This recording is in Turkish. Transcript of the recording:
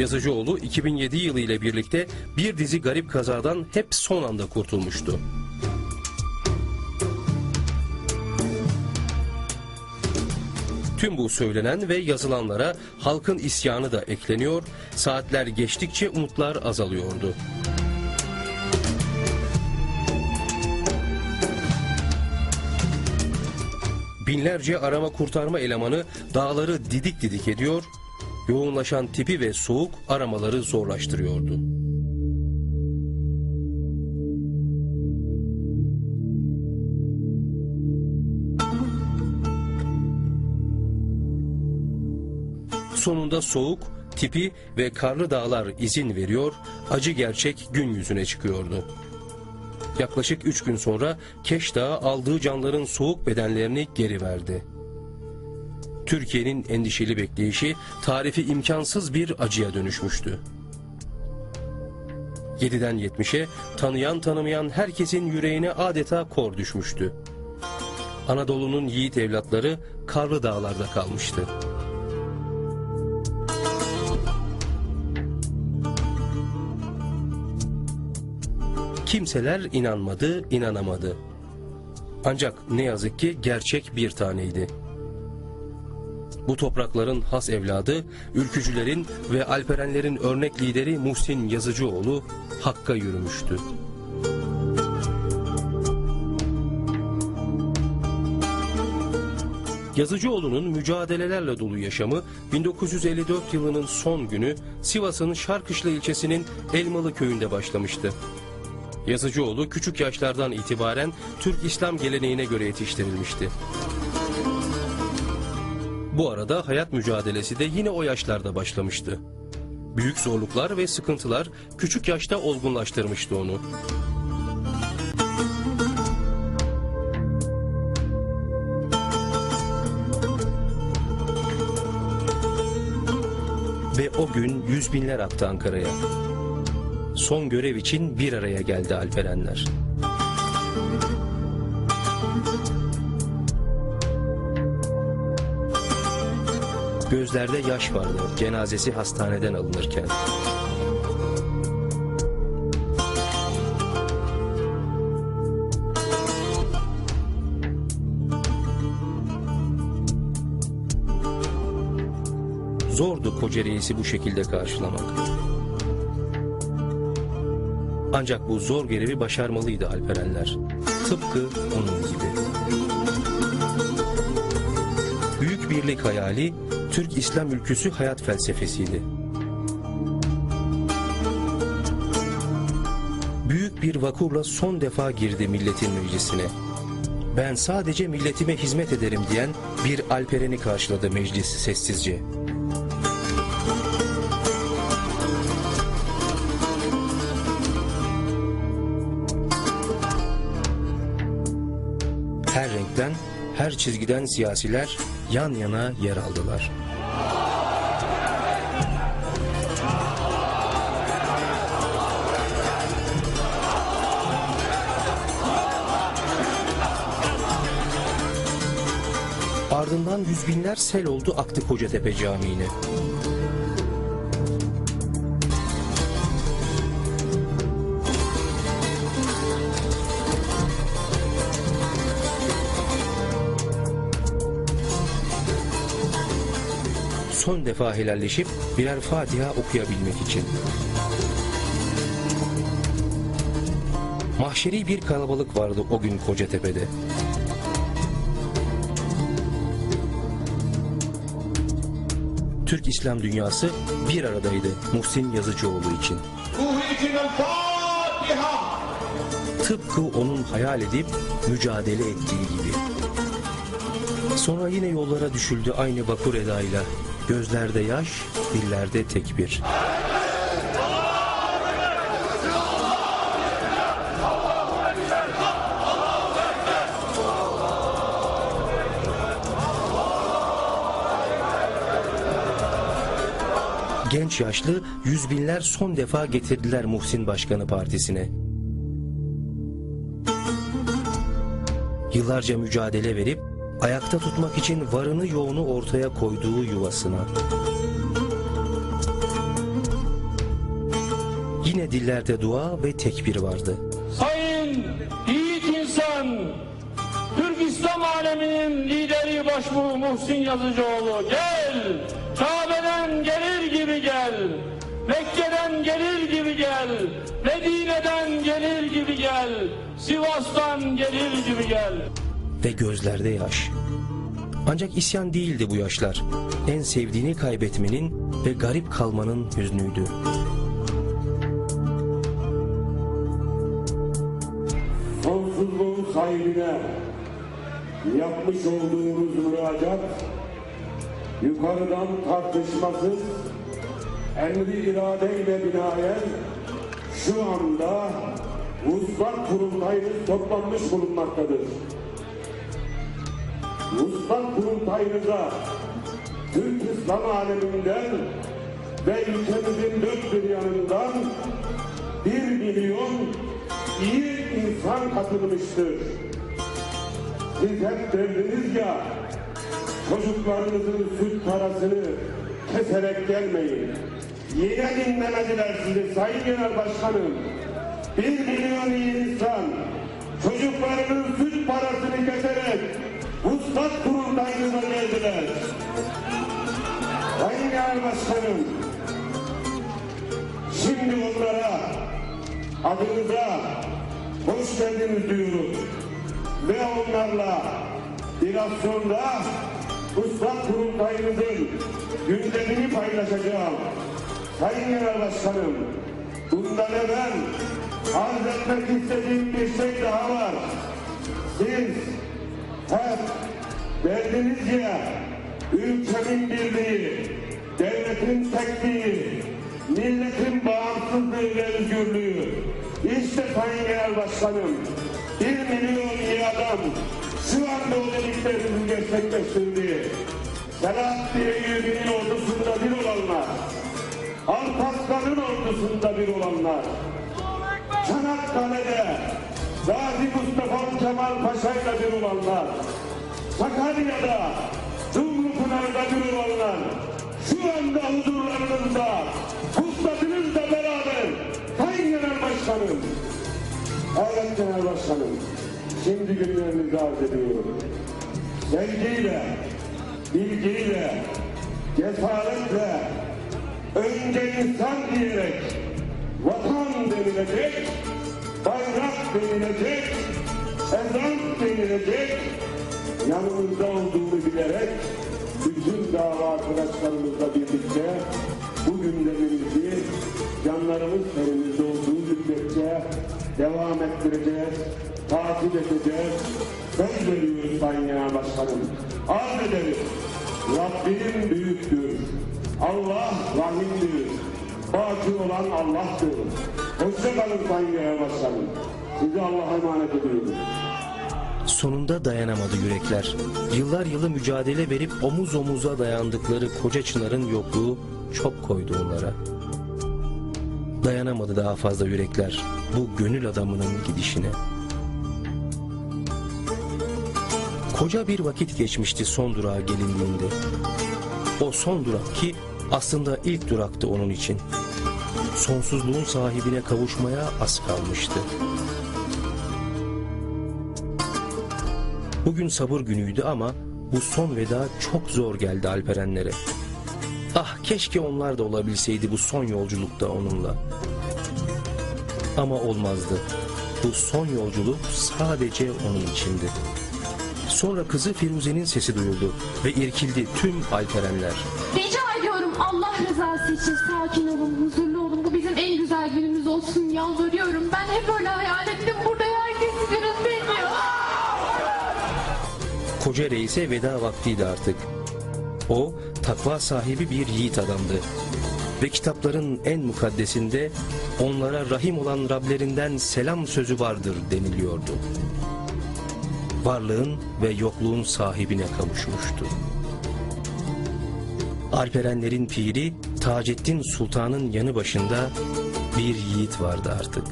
Yazıcıoğlu 2007 yılı ile birlikte bir dizi garip kazadan hep son anda kurtulmuştu. Tüm bu söylenen ve yazılanlara halkın isyanı da ekleniyor, saatler geçtikçe umutlar azalıyordu. Binlerce arama kurtarma elemanı dağları didik didik ediyor, yoğunlaşan tipi ve soğuk aramaları zorlaştırıyordu. Sonunda soğuk, tipi ve karlı dağlar izin veriyor, acı gerçek gün yüzüne çıkıyordu. Yaklaşık üç gün sonra Keş Dağı aldığı canların soğuk bedenlerini geri verdi. Türkiye'nin endişeli bekleyişi tarifi imkansız bir acıya dönüşmüştü. 7'den 70'e tanıyan tanımayan herkesin yüreğine adeta kor düşmüştü. Anadolu'nun yiğit evlatları karlı dağlarda kalmıştı. Kimseler inanmadı, inanamadı. Ancak ne yazık ki gerçek bir taneydi. Bu toprakların has evladı, ülkücülerin ve alperenlerin örnek lideri Muhsin Yazıcıoğlu Hakk'a yürümüştü. Yazıcıoğlu'nun mücadelelerle dolu yaşamı 1954 yılının son günü Sivas'ın Şarkışla ilçesinin Elmalı köyünde başlamıştı. Yazıcıoğlu küçük yaşlardan itibaren Türk İslam geleneğine göre yetiştirilmişti. Bu arada hayat mücadelesi de yine o yaşlarda başlamıştı. Büyük zorluklar ve sıkıntılar küçük yaşta olgunlaştırmıştı onu. Ve o gün yüz binler aktı Ankara'ya. Son görev için bir araya geldi Alperenler. Gözlerde yaş vardı cenazesi hastaneden alınırken. Zordu koca reisi bu şekilde karşılamak. Ancak bu zor görevi başarmalıydı Alperenler. Tıpkı onun gibi. Büyük birlik hayali Türk İslam ülküsü hayat felsefesiydi. Büyük bir vakurla son defa girdi milletin meclisine. Ben sadece milletime hizmet ederim diyen bir Alperen'i karşıladı meclis sessizce. Her renkten, her çizgiden siyasiler yan yana yer aldılar. Ardından yüz binler sel oldu aktı Kocatepe Camii'ne. son defa helalleşip birer Fatiha okuyabilmek için. Mahşeri bir kalabalık vardı o gün Kocatepe'de. Türk İslam dünyası bir aradaydı Muhsin Yazıcıoğlu için. Tıpkı onun hayal edip mücadele ettiği gibi. Sonra yine yollara düşüldü aynı Bakur edayla. Gözlerde yaş, dillerde tekbir. Genç yaşlı yüz binler son defa getirdiler Muhsin Başkanı partisine. Yıllarca mücadele verip ayakta tutmak için varını yoğunu ortaya koyduğu yuvasına. Yine dillerde dua ve tekbir vardı. Sayın yiğit insan, Türk İslam aleminin lideri başbuğ Muhsin Yazıcıoğlu gel. Kabe'den gelir gibi gel. Mekke'den gelir gibi gel. Medine'den gelir gibi gel. Sivas'tan gelir gibi gel. Ve gözlerde yaş. Ancak isyan değildi bu yaşlar. En sevdiğini kaybetmenin ve garip kalmanın hüznüydü. sonsuzluğun sahibine yapmış olduğumuz müracaat yukarıdan tartışmasız emri iradeyle binaen şu anda Vuslat kurultayımız toplanmış bulunmaktadır. Vuslat kurultayımıza Türk İslam aleminden ve ülkemizin dört bir yanından bir milyon iyi insan katılmıştır. Siz hep derdiniz ya, çocuklarınızın süt parasını keserek gelmeyin. Yine dinlemediler sizi Sayın Genel Başkanım. Bir milyon iyi insan çocuklarının süt parasını keserek Vuslat kurultayına geldiler. Sayın Genel Başkanım, Şimdi onlara adınıza hoş geldiniz diyoruz. Ve onlarla biraz sonra Uslat kurultayımızın gündemini paylaşacağım. Sayın Genel Başkanım, bundan evvel arz etmek istediğim bir şey daha var. Siz hep derdiniz ya ülkemin birliği, devletin tekliği, milletin bağımsızlığı ve özgürlüğü. İşte Sayın Genel Başkanım, bir milyon iyi adam şu anda o dediklerimizi gerçekleştirdi. Selahattin Eyyubi'nin ordusunda bir olanlar, Alparslan'ın ordusunda bir olanlar, Çanakkale'de Gazi Mustafa Kemal Paşa'yla bir olanlar, Sakarya'da Dumlupınar'da bir olanlar, şu anda huzurlarınızda, kutladınızla beraber Sayın Genel Başkanım, Evet Genel Başkanım, şimdi günlerinizi arz ediyorum. Sevgiyle, bilgiyle, cesaretle, önce insan diyerek, vatan denilecek, bayrak denilecek, ezan denilecek, yanımızda olduğunu bilerek, bütün dava arkadaşlarımızla birlikte bu gündemimizi canlarımız elimizde olduğu müddetçe devam ettireceğiz, takip edeceğiz. Söz veriyoruz Sayın Genel Başkanım. Arz ederiz. Rabbim büyüktür. Allah rahimdir. Baki olan Allah'tır. Hoşçakalın Sayın Genel Başkanım. Sizi Allah'a emanet ediyorum. Sonunda dayanamadı yürekler. Yıllar yılı mücadele verip omuz omuza dayandıkları koca çınarın yokluğu çok koydu onlara. Dayanamadı daha fazla yürekler bu gönül adamının gidişine. Koca bir vakit geçmişti son durağa gelindiğinde. O son durak ki aslında ilk duraktı onun için. Sonsuzluğun sahibine kavuşmaya az kalmıştı. Bugün sabır günüydü ama bu son veda çok zor geldi Alperenlere. Ah keşke onlar da olabilseydi bu son yolculukta onunla. Ama olmazdı. Bu son yolculuk sadece onun içindi. Sonra kızı Firuze'nin sesi duyuldu ve irkildi tüm Alperenler. Ediyorum Allah rızası için sakin olun, huzurlu olun. Bu bizim en güzel günümüz olsun yalvarıyorum. Ben hep öyle hayal ettim. Burada herkes sizin bekliyor. Koca reise veda vaktiydi artık. O takva sahibi bir yiğit adamdı. Ve kitapların en mukaddesinde onlara rahim olan Rablerinden selam sözü vardır deniliyordu. Varlığın ve yokluğun sahibine kavuşmuştu. Alperenlerin piri Taceddin Sultan'ın yanı başında bir yiğit vardı artık.